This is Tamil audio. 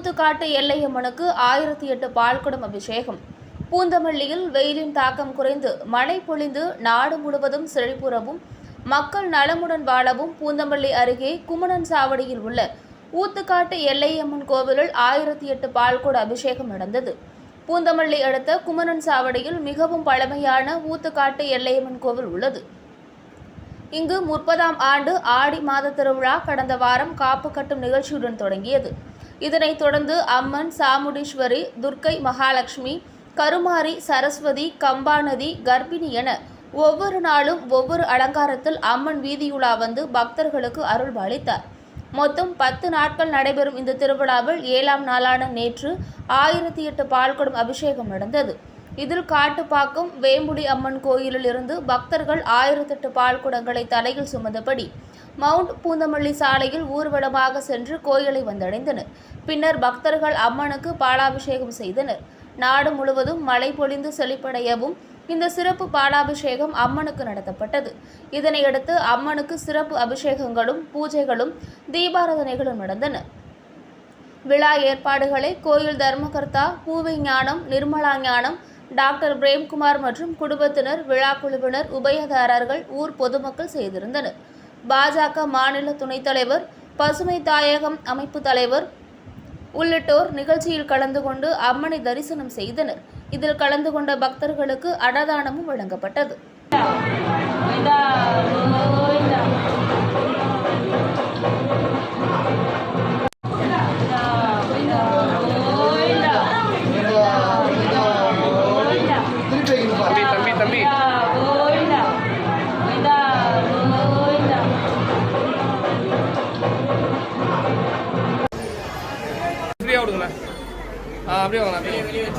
ஊத்துக்காட்டு எல்லையம்மனுக்கு ஆயிரத்தி எட்டு பால்குடம் அபிஷேகம். பூந்தமல்லியில் வெயிலின் தாக்கம் குறைந்து மழை பொழிந்து நாடு முழுவதும் செழிப்புறவும் மக்கள் நலமுடன் வாழவும் பூந்தமல்லி அருகே குமணன் சாவடியில் உள்ள ஊத்துக்காட்டு எல்லையம்மன் கோவிலில் ஆயிரத்தி எட்டு பால்குட அபிஷேகம் நடந்தது. பூந்தமல்லி அடுத்த குமணன் சாவடியில் மிகவும் பழமையான ஊத்துக்காட்டு எல்லையம்மன் கோவில் உள்ளது. இங்கு முப்பதாம் ஆண்டு ஆடி மாத திருவிழா கடந்த வாரம் காப்பு கட்டும் நிகழ்ச்சியுடன் தொடங்கியது. இதனைத் தொடர்ந்து அம்மன் சாமுண்டீஸ்வரி துர்க்கை மகாலட்சுமி கருமாரி சரஸ்வதி கம்பாநதி கர்ப்பிணி என ஒவ்வொரு நாளும் ஒவ்வொரு அலங்காரத்தில் அம்மன் வீதியுலா வந்து பக்தர்களுக்கு அருள் அளித்தார். மொத்தம் பத்து நாட்கள் நடைபெறும் இந்த திருவிழாவில் ஏழாம் நாளான நேற்று ஆயிரத்தி எட்டு பால்குடம் அபிஷேகம் நடந்தது. இதில் காட்டுப்பாக்கம் வேம்புடி அம்மன் கோயிலில் இருந்து பக்தர்கள் ஆயிரத்தெட்டு பால்குடங்களை தலையில் சுமந்தபடி மவுண்ட் பூந்தமல்லி சாலையில் ஊர்வலமாக சென்று கோயிலை வந்தடைந்தனர். பின்னர் பக்தர்கள் அம்மனுக்கு பாலாபிஷேகம் செய்தனர். நாடு முழுவதும் மழை பொழிந்து செழிப்படையவும் இந்த சிறப்பு பாலாபிஷேகம் அம்மனுக்கு நடத்தப்பட்டது. இதனையடுத்து அம்மனுக்கு சிறப்பு அபிஷேகங்களும் பூஜைகளும் தீபாராதனைகளும் நடந்தன. விழா ஏற்பாடுகளை கோயில் தர்மகர்த்தா பூவை ஞானம் நிர்மலா ஞானம் டாக்டர் பிரேம்குமார் மற்றும் குடும்பத்தினர் விழா குழுவினர் உபயதாரர்கள் ஊர் பொதுமக்கள் செய்திருந்தனர். பாஜக மாநில துணைத் தலைவர் பசுமை தாயகம் அமைப்பு தலைவர் உள்ளிட்டோர் நிகழ்ச்சியில் கலந்து கொண்டு அம்மனை தரிசனம் செய்தனர். இதில் கலந்து கொண்ட பக்தர்களுக்கு அன்னதானமும் வழங்கப்பட்டது. தம்பி தம்பி தம்பி விடுங்களேன். அப்படியே வாங்க அப்படியே